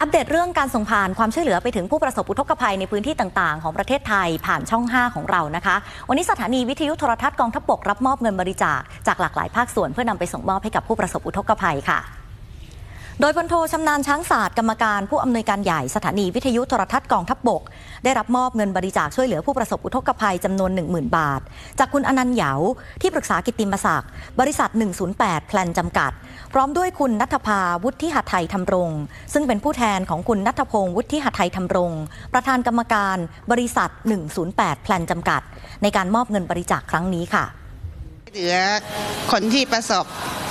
อัปเดตเรื่องการส่งผ่านความช่วยเหลือไปถึงผู้ประสบอุทกภัยในพื้นที่ต่างๆ ของประเทศไทยผ่านช่อง 5 ของเรานะคะ วันนี้สถานีวิทยุโทรทัศน์กองทัพบกรับมอบเงินบริจาคจากหลากหลายภาคส่วนเพื่อนำไปส่งมอบให้กับผู้ประสบอุทกภัยค่ะ โดยพลโทชำนาญช้างศาสตร์กรรมการผู้อำนวยการใหญ่สถานีวิทยุโทรทัศน์กองทัพบก ได้รับมอบเงินบริจาคช่วยเหลือผู้ประสบอุทกภัยจำนวน 10,000 บาท จากคุณอนันต์เหยาที่ปรึกษากิตติมศักดิ์บริษัท 108 แพลนจำกัด พร้อมด้วยคุณนัทภาวุฒิหัตไทยทำรง ซึ่งเป็นผู้แทนของคุณนัทพงศ์วุฒิหัตไทยทำรง ประธานกรรมการบริษัท 108 แพลนจำกัด ในการมอบเงินบริจาคครั้งนี้ค่ะเหลือคนที่ประสบ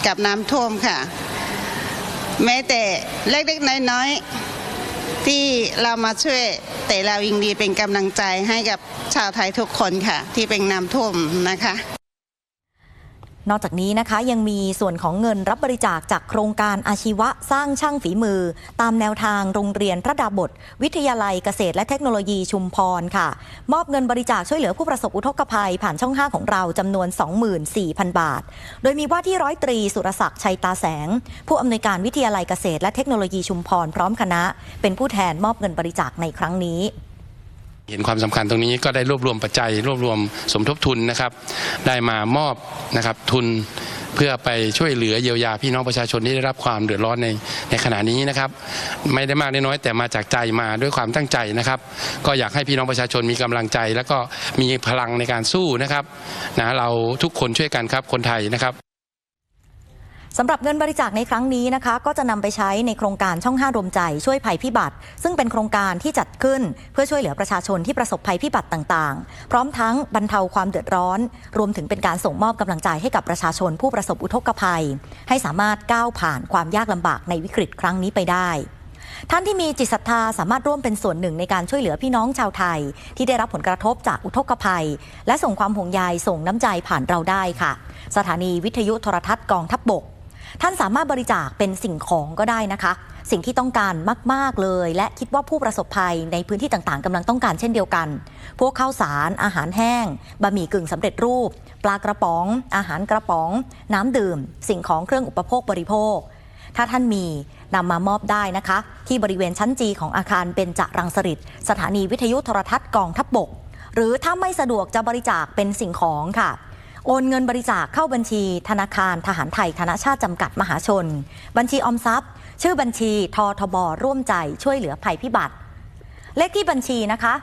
กับน้ำท่วมค่ะ แม้แต่เล็กๆน้อยๆ ที่เรามาช่วยแต่เรายิงดีเป็นกำลังใจให้กับชาวไทยทุกคนค่ะ ที่เป็นน้ำท่วมนะคะ นอกจากนี้นะคะยังมีส่วนของเงินรับบริจาคจากโครงการอาชีวะสร้างช่างฝีมือ ตามแนวทางโรงเรียนพระดาบท วิทยาลัยเกษตรและเทคโนโลยีชุมพรค่ะ มอบเงินบริจาคช่วยเหลือผู้ประสบอุทกภัย ผ่านช่อง 5 ของเราจำนวน 24,000 บาท โดยมีว่าที่ร้อยตรีสุรศักดิ์ชัยตาแสง ผู้อำนวยการวิทยาลัยเกษตรและเทคโนโลยีชุมพรพร้อมคณะ เป็นผู้แทนมอบเงินบริจาคในครั้งนี้ เห็นความสำคัญตรงนี้ก็ได้รวบรวมปัจจัย รวบรวมสมทบทุนนะครับ ได้มามอบนะครับทุนเพื่อไปช่วยเหลือเยียวยาพี่น้องประชาชนที่ได้รับความเดือดร้อนในในขณะนี้นะครับ ไม่ได้มากได้น้อยแต่มาจากใจมาด้วยความตั้งใจนะครับ ก็อยากให้พี่น้องประชาชนมีกำลังใจ แล้วก็มีพลังในการสู้นะครับนะเราทุกคนช่วยกันครับคนไทยนะครับ สำหรับเงินบริจาคในครั้งนี้นะคะ ก็จะนำไปใช้ในโครงการช่อง5รวมใจช่วยภัยพิบัติ ซึ่งเป็นโครงการที่จัดขึ้นเพื่อช่วยเหลือประชาชนที่ประสบภัยพิบัติต่างๆ พร้อมทั้งบรรเทาความเดือดร้อน รวมถึงเป็นการส่งมอบกำลังใจให้กับประชาชนผู้ประสบอุทกภัย ให้สามารถก้าวผ่านความยากลำบากในวิกฤตครั้งนี้ไปได้ท่านที่มีจิตศรัทธาสามารถร่วมเป็นส่วนหนึ่งในการช่วยเหลือพี่น้องชาวไทย ที่ได้รับผลกระทบจากอุทกภัย และส่งความห่วงใยส่งน้ำใจผ่านเราได้ค่ะ สถานีวิทยุโทรทัศน์กองทัพบบก ท่านสามารถบริจาคเป็นสิ่งของก็ได้นะคะ สิ่งที่ต้องการมาก ๆ เลย และคิดว่าผู้ประสบภัยในพื้นที่ต่างๆกำลังต้องการเช่นเดียวกัน พวกข้าวสารอาหารแห้งบะหมี่กึ่งสำเร็จรูป ปลากระป๋อง อาหารกระป๋อง น้ำดื่ม สิ่งของเครื่องอุปโภคบริโภค ถ้าท่านมีนำมามอบได้นะคะ ที่บริเวณชั้นจีของอาคารเบญจรังสฤษสถานีวิทยุโทรทัศน์กองทัพบบก หรือถ้าไม่สะดวกจะบริจาคเป็นสิ่งของค่ะ โอนเงินบริจาคเข้าบัญชีธนาคารทหารไทยธนชาติจำกัดมหาชน บัญชีออมทรัพย์ ชื่อบัญชีททบร่วมใจช่วยเหลือภัยพิบัติ เลขที่บัญชีนะคะ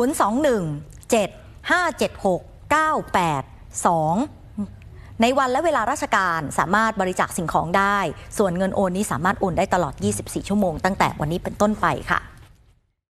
021 7576 982ในวันและเวลาราชการสามารถบริจาคสิ่งของได้ ส่วนเงินโอนนี้สามารถโอนได้ตลอด 24 ชั่วโมงตั้งแต่วันนี้เป็นต้นไปค่ะ